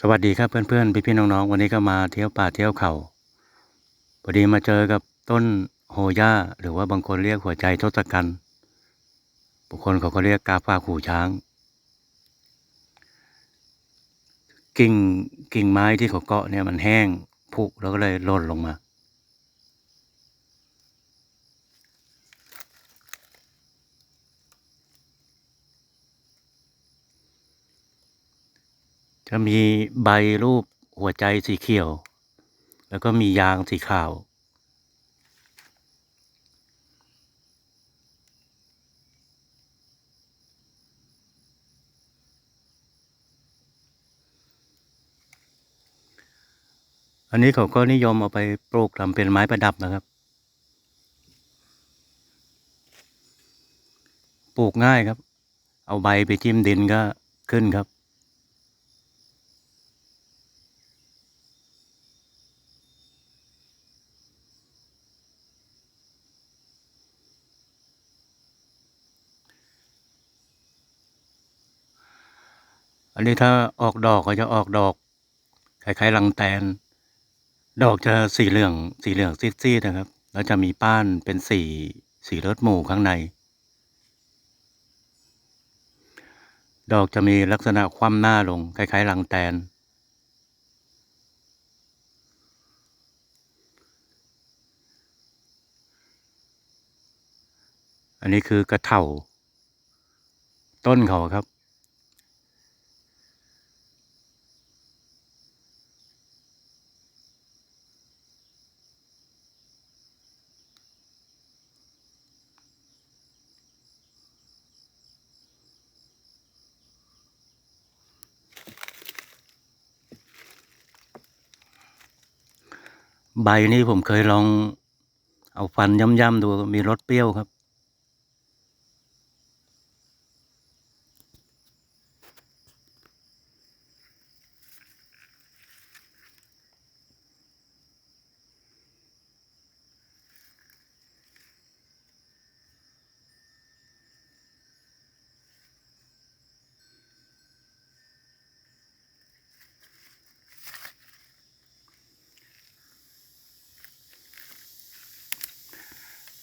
สวัสดีครับเพื่อนๆพี่ๆน้องๆวันนี้ก็มาเที่ยวป่าเที่ยวเขาพอดีมาเจอกับต้นโฮย่าหรือว่าบางคนเรียกหัวใจทศกัณฐ์บางคนเขาก็เรียกกาฟ้าขู่ช้าง กิ่งกิ่งไม้ที่เขาเกาะเนี่ยมันแห้งผุแล้วก็เลยหล่นลงมา จะมีใบรูปหัวใจสีเขียว แล้วก็มียางสีขาว อันนี้เขาก็นิยมเอาไปปลูกทำเป็นไม้ประดับนะครับ ปลูกง่ายครับ เอาใบไปจิ้มดินก็ขึ้นครับ อันนี้ถ้าออกดอกก็จะออกดอกคล้ายๆลังแตน ดอกจะสีเหลืองสีเหลืองซีดๆนะครับ แล้วจะมีป้านเป็นสีสีรถหมู่ข้างใน ดอกจะมีลักษณะคว่ำหน้าลงคล้ายๆลังแตน อันนี้คือกระเถ่า ต้นเขาครับ ใบนี้ผมเคยลองเอาฟันย่ำๆดูมีรสเปรี้ยวครับ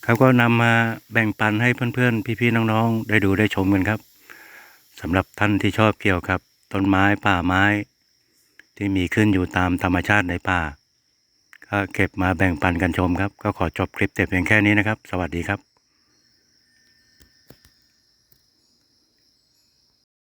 เขาก็นำมาแบ่งปันให้เพื่อนๆ พี่ๆ น้องๆ ได้ดูได้ชมกันครับสำหรับท่านที่ชอบเกี่ยวกับต้นไม้ป่าไม้ ที่มีขึ้นอยู่ตามธรรมชาติในป่า ก็เก็บมาแบ่งปันกันชมครับ ก็ขอจบคลิปแต่เพียงแค่นี้นะครับ สวัสดีครับ